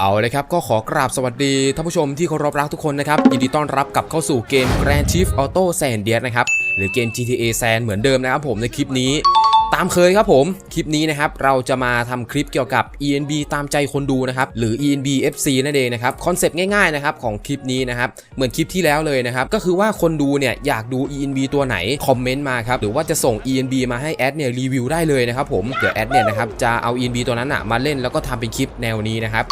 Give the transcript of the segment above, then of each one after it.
เอาเลยครับก็ขอกราบสวัสดีท่านผู้ชมที่เคารพรักทุกคนนะครับ ยินดีต้อนรับกลับเข้าสู่เกม Grand Theft Auto San Andreas นะครับ หรือเกม GTA San เหมือนเดิมนะครับผมในคลิปนี้ ตามเคยครับผม คลิปนี้นะครับ เราจะมาทำคลิปเกี่ยวกับ ENB ตามใจคนดูนะครับ หรือ ENB FC นั่นเองนะครับ คอนเซปต์ง่ายๆนะครับของคลิปนี้นะครับ เหมือนคลิปที่แล้วเลยนะครับ ก็คือว่าคนดูเนี่ยอยากดู ENB ตัวไหน คอมเมนต์มาครับ หรือว่าจะส่ง ENB มาให้แอดเนี่ยรีวิวได้เลยนะครับผม เดี๋ยวแอดเนี่ยนะครับจะเอา ENB ตัวนั้นอะมาเล่นแล้วก็ทำเป็นคลิปแนวนี้นะครับ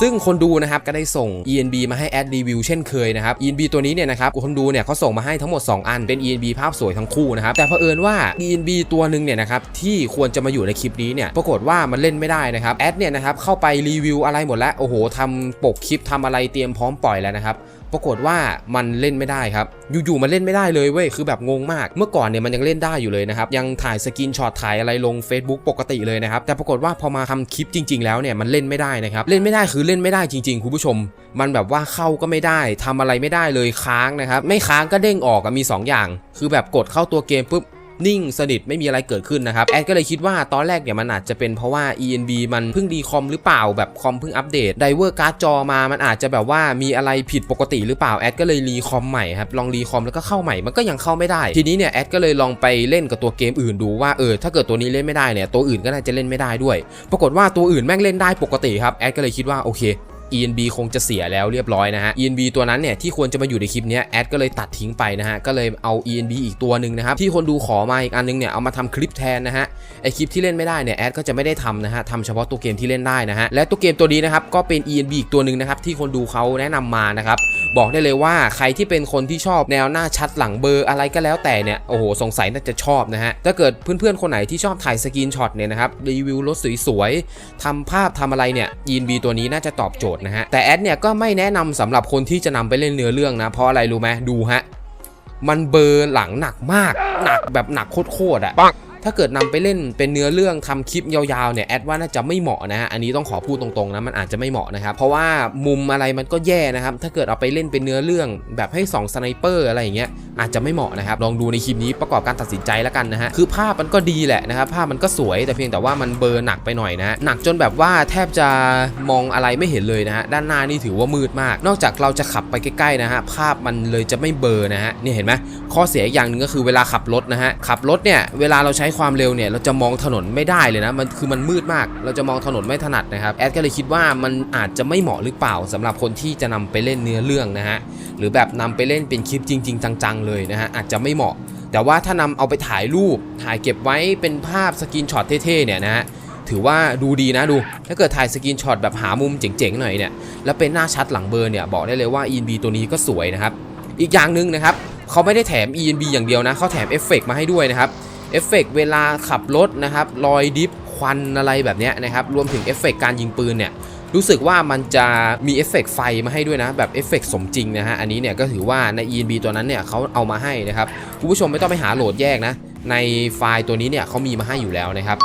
ซึ่งคนดูนะครับก็ได้ส่ง ENB มาให้แอดรีวิวเช่นเคยนะครับ ENB ตัวนี้เนี่ยนะครับคนดูเนี่ยเขาส่งมาให้ทั้งหมด 2 อันเป็น ENB ภาพสวยทั้งคู่นะครับแต่เผอิญว่า ENB ตัวหนึ่งเนี่ยนะครับที่ควรจะมาอยู่ในคลิปนี้เนี่ยปรากฏว่ามันเล่นไม่ได้นะครับแอดเนี่ยนะครับเข้าไปรีวิวอะไรหมดแล้วโอ้โหทำปกคลิปทำอะไรเตรียมพร้อมปล่อยแล้วนะครับ ปรากฏว่ามันเล่นไม่ได้ครับ อยู่ๆมันเล่นไม่ได้เลยเว้ย คือแบบงงมาก เมื่อก่อนเนี่ยมันยังเล่นได้อยู่เลยนะครับ ยังถ่ายสกินช็อตถ่ายอะไรลง Facebook ปกติเลยนะครับ แต่ปรากฏว่าพอมาทำคลิปจริง ๆ แล้วเนี่ยมันเล่นไม่ได้นะครับ เล่นไม่ได้คือเล่นไม่ได้จริง ๆ คุณผู้ชม มันแบบว่าเข้าก็ไม่ได้ทำอะไรไม่ได้เลยค้างนะครับ ไม่ค้างก็เด้งออกมี 2 อย่าง คือแบบกดเข้าตัวเกมปุ๊บ นิ่งสนิทไม่มีอะไรเกิดขึ้นนะครับแอดก็เลยคิดว่าตอนแรกเนี่ยมันอาจจะเป็นเพราะว่า ENB มันเพิ่งดีคอมหรือเปล่าแบบคอมเพิ่งอัปเดตไดเวอร์การ์ดจอมามันอาจจะแบบว่ามีอะไรผิดปกติหรือเปล่าแอดก็เลยรีคอมใหม่ครับลองรีคอมแล้วก็เข้าใหม่มันก็ยังเข้าไม่ได้ทีนี้เนี่ยแอดก็เลยลองไปเล่นกับตัวเกมอื่นดูว่าเออถ้าเกิดตัวนี้เล่นไม่ได้เนี่ยตัวอื่นก็น่าจะเล่นไม่ได้ด้วย ปรากฏว่าตัวอื่นแม่งเล่นได้ปกติครับแอดก็เลยคิดว่าโอเค ENB คงจะเสียแล้วเรียบร้อยนะฮะ ENB ตัวนั้นเนี่ยที่ควรจะมาอยู่ในคลิปนี้แอดก็เลยตัดทิ้งไปนะฮะก็เลยเอา ENB อีกตัวหนึ่งนะครับที่คนดูขอมาอีกอันนึงเนี่ยเอามาทำคลิปแทนนะฮะไอคลิปที่เล่นไม่ได้เนี่ยแอดก็จะไม่ได้ทำนะฮะทำเฉพาะตัวเกมที่เล่นได้นะฮะและตัวเกมตัวนี้นะครับก็เป็น ENB อีกตัวหนึ่งนะครับที่คนดูเขาแนะนำมานะครับ บอกได้เลยว่าใครที่เป็นคนที่ชอบแนวหน้าชัดหลังเบอร์อะไรก็แล้วแต่เนี่ย โอ้โห สงสัยน่าจะชอบนะฮะ ถ้าเกิดเพื่อนๆ คนไหนที่ชอบถ่ายสกรีนช็อตเนี่ยนะครับ รีวิวรถสวยๆทำภาพทำอะไรเนี่ย ENB ตัวนี้น่าจะตอบโจทย์นะฮะ แต่แอดเนี่ยก็ไม่แนะนำสำหรับคนที่จะนำไปเล่นเนื้อเรื่องนะ เพราะอะไรรู้ไหมดูฮะ มันเบอร์หลังหนักมาก หนักแบบหนักโคตรๆอะ ถ้าเกิดนำไปเล่นเป็นเนื้อเรื่องทำคลิปยาวๆเนี่ยแอดว่าน่าจะไม่เหมาะนะฮะอันนี้ต้องขอพูดตรงๆนะมันอาจจะไม่เหมาะนะครับเพราะว่ามุมอะไรมันก็แย่นะครับถ้าเกิดเอาไปเล่นเป็นเนื้อเรื่องแบบให้2สไนเปอร์อะไรอย่างเงี้ยอาจจะไม่เหมาะนะครับลองดูในคลิปนี้ประกอบการตัดสินใจแล้วกันนะฮะคือภาพมันก็ดีแหละนะครับภาพมันก็สวยแต่เพียงแต่ว่ามันเบลอร์หนักไปหน่อยนะฮะหนักจนแบบว่าแทบจะมองอะไรไม่เห็นเลยนะฮะด้านหน้านี่ถือว่ามืดมาก นอกจากเราจะขับไปใกล้ๆนะฮะภาพมันเลยจะไม่เบลอร์นะฮะนี่เห็นไหมข้อเสียอย่างหนึ่งก็คือเวลาขับรถนะฮะขับรถเนี่ยเวลาเราใช้ความเร็วเนี่ยเราจะมองถนนไม่ได้เลยนะมันคือมันมืดมาก เราจะมองถนนไม่ถนัดนะครับแอดก็เลยคิดว่ามันอาจจะไม่เหมาะหรือเปล่าสำหรับคนที่จะนำไปเล่นเนื้อเรื่องนะฮะหรือแบบนำไปเล่นเป็นคลิปจริง ๆ จังๆเลยนะฮะอาจจะไม่เหมาะ แต่ว่าถ้านำเอาไปถ่ายรูปถ่ายเก็บไว้เป็นภาพสกรีนช็อตเท่ๆเนี่ยนะฮะถือว่าดูดีนะดู ถ้าเกิดถ่ายสกรีนช็อตแบบหามุมเจ๋งๆหน่อยเนี่ยแล้วเป็นหน้าชัดหลังเบอร์เนี่ยบอกได้เลยว่า ENB ตัวนี้ก็สวยนะครับอีกอย่างหนึ่งนะครับเขาไม่ได้แถม ENB อย่างเดียวนะเขาแถมเอฟเฟกต์มาให้ด้วยนะครับ เอฟเฟกต์เวลาขับรถนะครับรอยดิฟควันอะไรแบบนี้นะครับรวมถึงเอฟเฟกต์การยิงปืนเนี่ยรู้สึกว่ามันจะมีเอฟเฟกต์ไฟมาให้ด้วยนะ แบบเอฟเฟกต์สมจริงนะฮะ อันนี้เนี่ยก็ถือว่าใน ENB ตัวนั้นเนี่ยเขาเอามาให้นะครับ คุณผู้ชมไม่ต้องไปหาโหลดแยกนะ ในไฟล์ตัวนี้เนี่ยเขามีมาให้อยู่แล้วนะครับ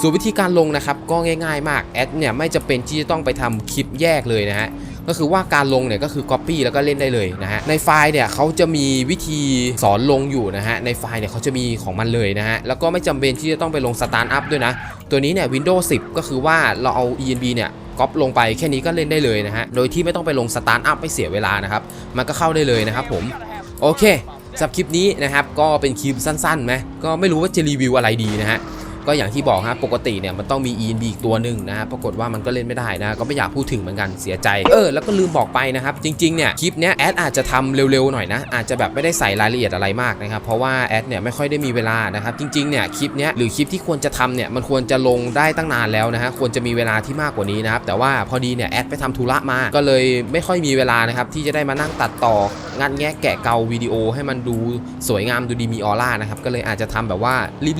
ส่วนวิธีการลงนะครับก็ง่าย ๆ มากแอดเนี่ยไม่จะเป็นที่จะต้องไปทำคลิปแยกเลยนะฮะ ก็คือว่าการลงเนี่ยก็คือ Copy แล้วก็เล่นได้เลยนะฮะในไฟล์เนี่ยเขาจะมีวิธีสอนลงอยู่นะฮะในไฟล์เนี่ยเขาจะมีของมันเลยนะฮะแล้วก็ไม่จำเป็นที่จะต้องไปลงสตาร์ทอัพด้วยนะ ตัวนี้เนี่ย Windows 10 ก็คือว่าเราเอา ENB เนี่ยก๊อปลงไปแค่นี้ก็เล่นได้เลยนะฮะโดยที่ไม่ต้องไปลงสตาร์ทอัพไม่เสียเวลานะครับมันก็เข้าได้เลยนะครับผมโอเคสำหรับคลิปนี้นะครับก็เป็นคลิปสั้นๆไหมก็ไม่รู้ว่าจะรีวิวอะไรดีนะฮะ ก็อย่างที่บอกฮะปกติเนี่ยมันต้องมี ENB อีกตัวหนึ่งนะฮะปรากฏว่ามันก็เล่นไม่ได้นะก็ไม่อยากพูดถึงเหมือนกันเสียใจเออแล้วก็ลืมบอกไปนะครับจริงๆเนี่ยคลิปเนี้ยแอดอาจจะทำเร็วๆหน่อยนะอาจจะแบบไม่ได้ใส่รายละเอียดอะไรมากนะครับเพราะว่าแอดเนี่ยไม่ค่อยได้มีเวลานะครับจริงๆเนี่ยคลิปเนี้ยหรือคลิปที่ควรจะทำเนี่ยมันควรจะลงได้ตั้งนานแล้วนะฮะควรจะมีเวลาที่มากกว่านี้นะครับแต่ว่าพอดีเนี่ยแอดไปทำธุระมาก็เลยไม่ค่อยมีเวลานะครับที่จะได้มานั่งตัดต่องานแงะแกะเกาวิดีโอให้มันดูสวยงามดูดีมีออร่านะครับก็เลยอาจจะทำแบบว่า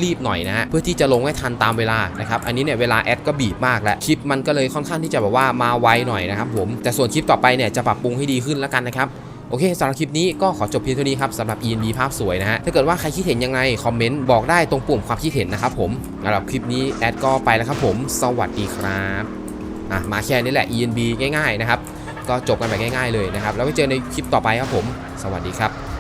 รีบๆหน่อยนะฮะเพื่อที่จะลงให้ทันตามเวลานะครับอันนี้เนี่ยเวลาแอดก็บีบมากแล้วคลิปมันก็เลยค่อนข้างที่จะแบบว่ามาไวหน่อยนะครับผมแต่ส่วนคลิปต่อไปเนี่ยจะปรับปรุงให้ดีขึ้นแล้วกันนะครับโอเคสำหรับคลิปนี้ก็ขอจบเพียงเท่านี้ครับสำหรับ ENB ภาพสวยนะฮะถ้าเกิดว่าใครคิดเห็นยังไง คอมเมนต์บอกได้ตรงปุ่มความคิดเห็นนะครับผมสำหรับคลิปนี้แอดก็ไปแล้วครับผมสวัสดีครับอะมาแค่นี้แหละ ENB ง่ายๆนะครับก็จบกันแบบง่ายๆเลยนะครับแล้วไว้เจอในคลิปต่อไปครับผม สวัสดีครับ